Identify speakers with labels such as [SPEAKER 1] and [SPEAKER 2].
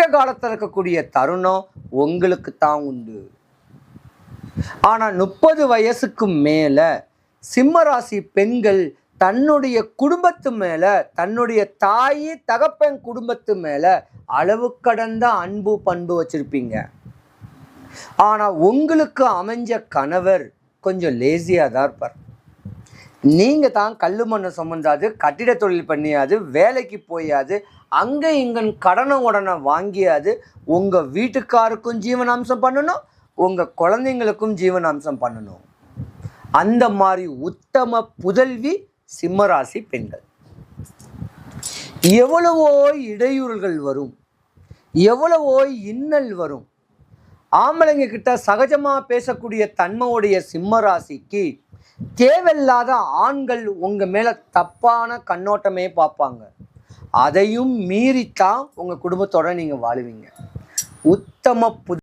[SPEAKER 1] கஷ்ட காலத்தில் இருக்கக்கூடிய தருணம் உங்களுக்கு தான் உண்டு. ஆனால் முப்பது வயசுக்கு மேலே சிம்மராசி பெண்கள் தன்னுடைய குடும்பத்து மேலே தன்னுடைய தாய் தகப்பன் குடும்பத்து மேலே அளவு கடந்த அன்பு பண்பு வச்சுருப்பீங்க. ஆனால் உங்களுக்கு அமைஞ்ச கணவர் கொஞ்சம் லேசியாக தான் இருப்பார். நீங்கள் தான் கல் மண்ணை சுமந்தாது கட்டிட தொழில் பண்ணியாது வேலைக்கு போயாது அங்கே இங்கன் கடனை உடனே வாங்கியாது உங்கள் வீட்டுக்காருக்கும் ஜீவனாம்சம் பண்ணணும் உங்கள் குழந்தைங்களுக்கும் ஜீவனாம்சம் பண்ணணும். அந்த மாதிரி உத்தம புதல்வி சிம்மராசி பெண்கள். எவ்வளவோ இடையூறுகள் வரும். எவ்வளவோ இன்னல் வரும். ஆம்பளைங்க கிட்ட சகஜமாக பேசக்கூடிய தன்மையுடைய சிம்மராசிக்கு தேவையில்லாத ஆண்கள் உங்க மேல தப்பான கண்ணோட்டமே பார்ப்பாங்க. அதையும் மீறித்தான் உங்க குடும்பத்தோட நீங்க வாழுவீங்க. உத்தம புது